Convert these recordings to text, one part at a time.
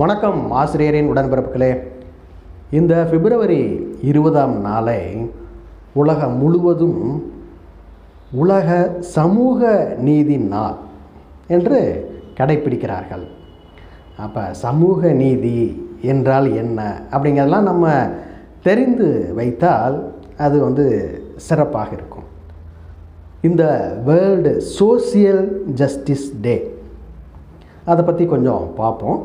வணக்கம் ஆசிரியரின் உடன்பிறப்புகளே. இந்த பிப்ரவரி இருபதாம் நாளை உலகம் முழுவதும் உலக சமூக நீதி நாள் என்று கடைப்பிடிக்கிறார்கள். அப்போ சமூக நீதி என்றால் என்ன அப்படிங்கிறதெல்லாம் நம்ம தெரிந்து வைத்தால் அது வந்து சிறப்பாக இருக்கும். இந்த வேர்ல்டு சோசியல் ஜஸ்டிஸ் டே அதை பற்றி கொஞ்சம் பார்ப்போம்.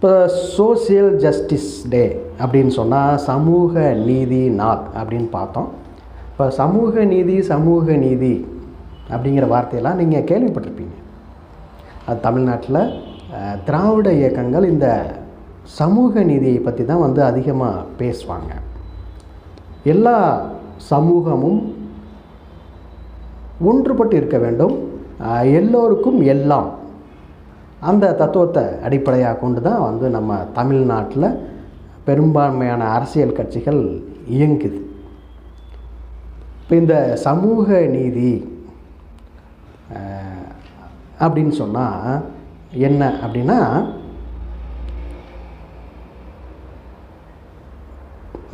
இப்போ சோசியல் ஜஸ்டிஸ் டே அப்படின்னு சொன்னால் சமூக நீதி நாள் அப்படின்னு பார்த்தோம். இப்போ சமூக நீதி சமூக நீதி அப்படிங்கிற வார்த்தையெல்லாம் நீங்கள் கேள்விப்பட்டிருப்பீங்க. அது தமிழ்நாட்டில் திராவிட இயக்கங்கள் இந்த சமூக நீதியை பற்றி தான் வந்து அதிகமாக பேசுவாங்க. எல்லா சமூகமும் ஒன்றுபட்டு இருக்க வேண்டும். எல்லோருக்கும் எல்லாம் அந்த தத்துவத்தை அடிப்படையாக கொண்டு தான் வந்து நம்ம தமிழ்நாட்டில் பெரும்பான்மையான அரசியல் கட்சிகள் இயங்குது. இப்போ இந்த சமூக நீதி அப்படின்னு சொன்னால் என்ன அப்படின்னா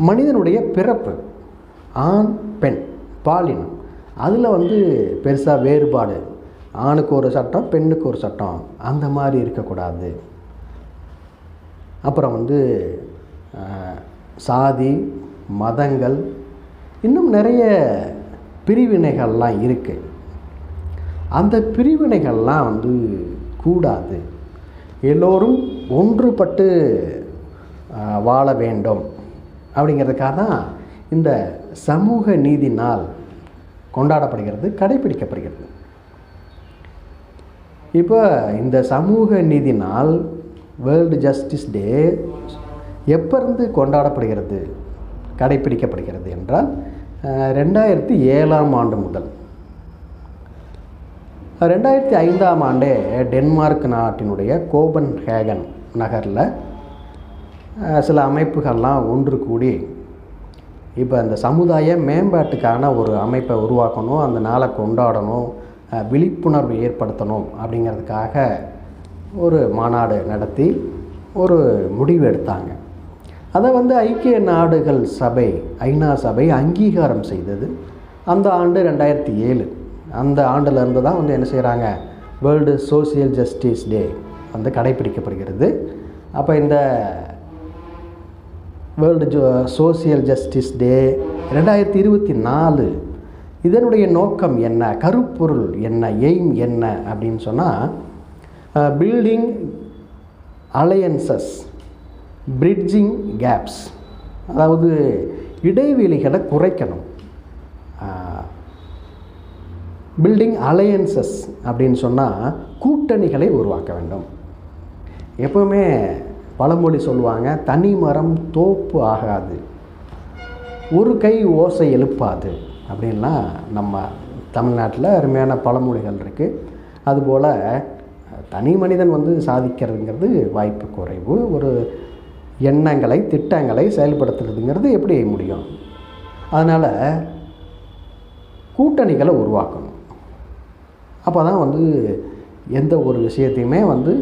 மனிதனுடைய பிறப்பு ஆண் பெண் பாலினம் அதில் வந்து பெருசாக வேறுபாடு ஆணுக்கு ஒரு சட்டம் பெண்ணுக்கு ஒரு சட்டம். அந்த மாதிரி இருக்கக்கூடாது. அப்புறம் வந்து சாதி மதங்கள் இன்னும் நிறைய பிரிவினைகள்லாம் இருக்குது அந்த பிரிவினைகள்லாம் வந்து கூடாது. எல்லோரும் ஒன்றுபட்டு வாழ வேண்டும். அப்படிங்கிறதுக்காக தான் இந்த சமூக நீதி நாள் கொண்டாடப்படுகிறது கடைபிடிக்கப்படுகிறது. இப்போ இந்த சமூக நீதி நாள் வேர்ல்டு ஜஸ்டிஸ் டே எப்போருந்து கொண்டாடப்படுகிறது கடைபிடிக்கப்படுகிறது என்றால் ரெண்டாயிரத்தி ஏழாம் ஆண்டு முதல். ரெண்டாயிரத்தி ஐந்தாம் ஆண்டே டென்மார்க் நாட்டினுடைய கோபன் ஹேகன் நகரில் சில அமைப்புகள்லாம் ஒன்று கூடி இப்போ அந்த சமுதாய மேம்பாட்டுக்கான ஒரு அமைப்பை உருவாக்கணும் அந்த நாளை கொண்டாடணும் விழிப்புணர்வு ஏற்படுத்தணும் அப்படிங்கிறதுக்காக ஒரு மாநாடு நடத்தி ஒரு முடிவு எடுத்தாங்க. அதை வந்து ஐக்கிய நாடுகள் சபை ஐநா சபை அங்கீகாரம் செய்தது. அந்த ஆண்டு ரெண்டாயிரத்தி ஏழு. அந்த ஆண்டுலேருந்து தான் வந்து என்ன செய்கிறாங்க வேர்ல்டு சோசியல் ஜஸ்டிஸ் டே வந்து கடைபிடிக்கப்படுகிறது அப்போ இந்த வேர்ல்டு ஜோ சோசியல் ஜஸ்டிஸ் டே ரெண்டாயிரத்தி இருபத்தி நாலு இதனுடைய நோக்கம் என்ன? கருப்பொருள் என்ன? எய்ம் என்ன? அப்படின்னு சொன்னால் பில்டிங் அலையன்சஸ் பிரிட்ஜிங் கேப்ஸ் அதாவது இடைவெளிகளை குறைக்கணும். பில்டிங் அலையன்சஸ் அப்படின்னு சொன்னால் கூட்டணிகளை உருவாக்க வேண்டும். எப்பவுமே பழமொழி சொல்லுவாங்க தனி மரம் தோப்பு ஆகாது. ஒரு கை ஓசை எழுப்பாது. அப்படின்லாம் நம்ம தமிழ்நாட்டில் அருமையான பழமொழிகள் இருக்குது அதுபோல் தனி மனிதன் வந்து சாதிக்கிறதுங்கிறது வாய்ப்பு குறைவு. ஒரு எண்ணங்களை திட்டங்களை செயல்படுத்துறதுங்கிறது எப்படி முடியும்? அதனால் கூட்டணிகளை உருவாக்கணும். அப்போ தான் வந்து எந்த ஒரு விஷயத்தையுமே வந்து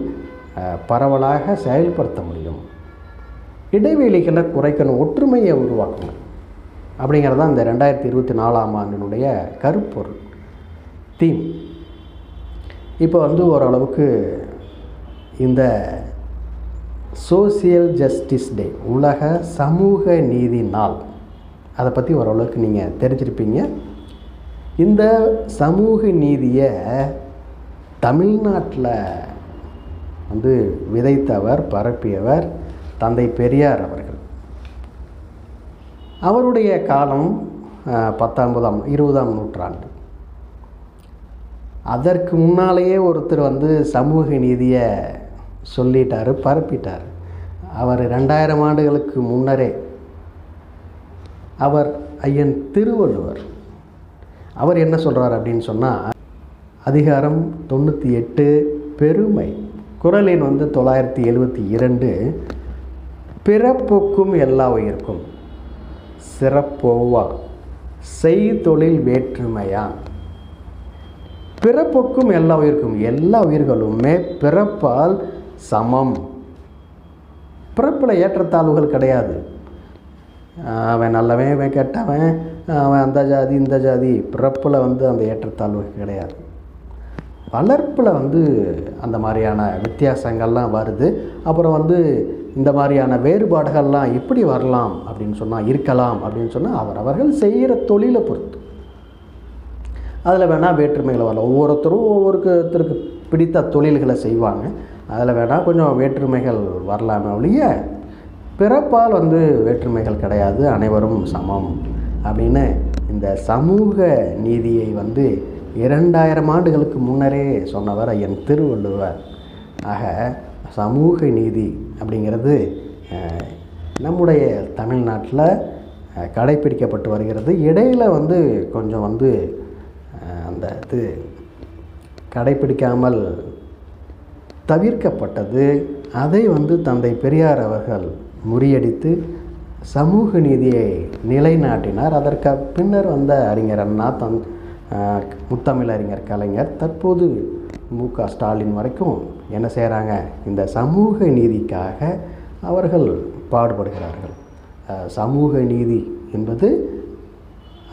பரவலாக செயல்படுத்த முடியும். இடைவெளிகளை குறைக்கணும் ஒற்றுமையை உருவாக்கணும். அப்படிங்கிறது தான் இந்த ரெண்டாயிரத்தி இருபத்தி நாலாம் ஆண்டினுடைய கருப்பொருள் தீம் இப்போ வந்து ஓரளவுக்கு இந்த சோசியல் ஜஸ்டிஸ் டே உலக சமூக நீதி நாள் அதை பற்றி ஓரளவுக்கு நீங்கள் தெரிஞ்சிருப்பீங்க. இந்த சமூக நீதியை தமிழ்நாட்டில் வந்து விதைத்தவர் பரப்பியவர் தந்தை பெரியார் அவர்கள். அவருடைய காலம் அஹ், பத்தொன்பதாம் இருபதாம் நூற்றாண்டு. அதற்கு முன்னாலேயே ஒருத்தர் வந்து சமூக நீதியை சொல்லிட்டார் பரப்பிட்டார். அவர் ரெண்டாயிரம் ஆண்டுகளுக்கு முன்னரே அவர் ஐயன் திருவள்ளுவர். அவர் என்ன சொல்கிறார் அப்படின்னு சொன்னால் அதிகாரம் தொண்ணூற்றி எட்டு பெருமை. குரலின் வந்து தொள்ளாயிரத்தி எழுபத்தி இரண்டு பிறப்புக்கும் எல்லா உயிருக்கும். சிறப்போவா? செய்தொழில் வேற்றுமையா? பிறப்புக்கும் எல்லா உயிருக்கும் எல்லா உயிர்களுமே பிறப்பால் சமம். பிறப்பில் ஏற்றத்தாழ்வுகள் கிடையாது. அவன் நல்லவன் இவன் கெட்டவன் அவன் அந்த ஜாதி இந்த ஜாதி. பிறப்பில் வந்து அந்த ஏற்றத்தாழ்வுகள் கிடையாது. வளர்ப்பில் வந்து அந்த மாதிரியான வித்தியாசங்கள்லாம் வருது. அப்புறம் வந்து இந்த மாதிரியான வேறுபாடுகள்லாம் எப்படி வரலாம் அப்படின்னு சொன்னால் இருக்கலாம் அப்படின்னு சொன்னால் அவர் அவர்கள் செய்கிற தொழிலை பொறுத்து. அதில் வேணால் வேற்றுமைகளை வரலாம். ஒவ்வொருத்தரும் ஒவ்வொருத்தருக்கு பிடித்த தொழில்களை செய்வாங்க. அதில் வேணால் கொஞ்சம் வேற்றுமைகள் வரலாமே ஒழிய பிறப்பால் வந்து வேற்றுமைகள் கிடையாது அனைவரும் சமம் அப்படின்னு இந்த சமூக நீதியை வந்து இரண்டாயிரம் ஆண்டுகளுக்கு முன்னரே சொன்னவர் என் திருவள்ளுவர். ஆக சமூக நீதி அப்படிங்கிறது நம்முடைய தமிழ்நாட்டில் கடைப்பிடிக்கப்பட்டு வருகிறது. இடையில் வந்து கொஞ்சம் வந்து அந்த இது கடைப்பிடிக்காமல் தவிர்க்கப்பட்டது. அதை வந்து தந்தை பெரியார் அவர்கள் முறியடித்து சமூக நீதியை நிலைநாட்டினார். அதற்கு பின்னர் வந்த அறிஞர் அண்ணா தன் முத்தமிழ் அறிஞர் கலைஞர் தற்போது மு க ஸ்டாலின் வரைக்கும் என்ன செய்கிறாங்க இந்த சமூக நீதிக்காக அவர்கள் பாடுபடுகிறார்கள். சமூக நீதி என்பது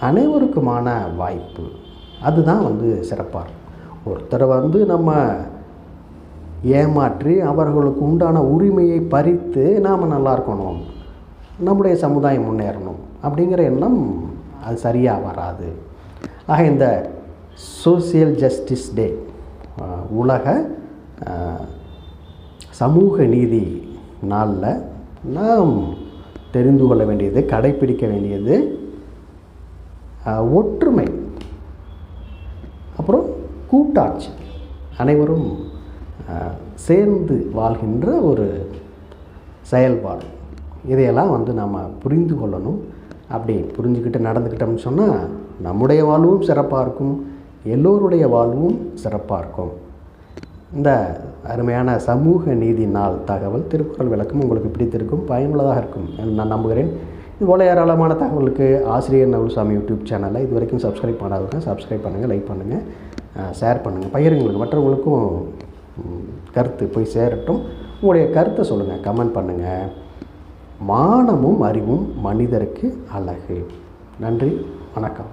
அனைவருக்குமான வாய்ப்பு. அதுதான் வந்து சிறப்பாக ஒருத்தரை வந்து நம்ம ஏமாற்றி அவர்களுக்கு உண்டான உரிமையை பறித்து நாம் நல்லா இருக்கணும். நம்முடைய சமுதாயம் முன்னேறணும் அப்படிங்கிற எண்ணம் அது சரியாக வராது. ஆக இந்த சோசியல் ஜஸ்டிஸ் டே உலக சமூக நீதி நாளில் நாம் தெரிந்து கொள்ள வேண்டியது கடைப்பிடிக்க வேண்டியது ஒற்றுமை. அப்புறம் கூட்டாட்சி. அனைவரும் சேர்ந்து வாழ்கின்ற ஒரு செயல்பாடு. இதையெல்லாம் வந்து நம்ம புரிந்து கொள்ளணும். அப்படி புரிஞ்சுக்கிட்டு நடந்துக்கிட்டோம்னு சொன்னால் நம்முடைய வாழ்வும் சிறப்பாக இருக்கும். எல்லோருடைய வாழ்வும் சிறப்பாக இருக்கும் இந்த அருமையான சமூக நீதி நாள் தகவல் திருக்குறள் விளக்கம் உங்களுக்கு பிடித்திருக்கும் பயனுள்ளதாக இருக்கும் என்று நான் நம்புகிறேன். இது போல ஏராளமான தகவலுக்கு ஆசிரியர் நவுல்சாமி யூடியூப் சேனலை இது வரைக்கும் சப்ஸ்கிரைப் பண்ணாதவங்க சப்ஸ்கிரைப் பண்ணுங்கள் லைக் பண்ணுங்கள் ஷேர் பண்ணுங்கள் பகிருங்களுக்கு மற்றவங்களுக்கும் கருத்து போய் சேரட்டும். உங்களுடைய கருத்தை சொல்லுங்கள் கமெண்ட் பண்ணுங்கள் மானமும் அறிவும் மனிதருக்கு அழகு. நன்றி வணக்கம்.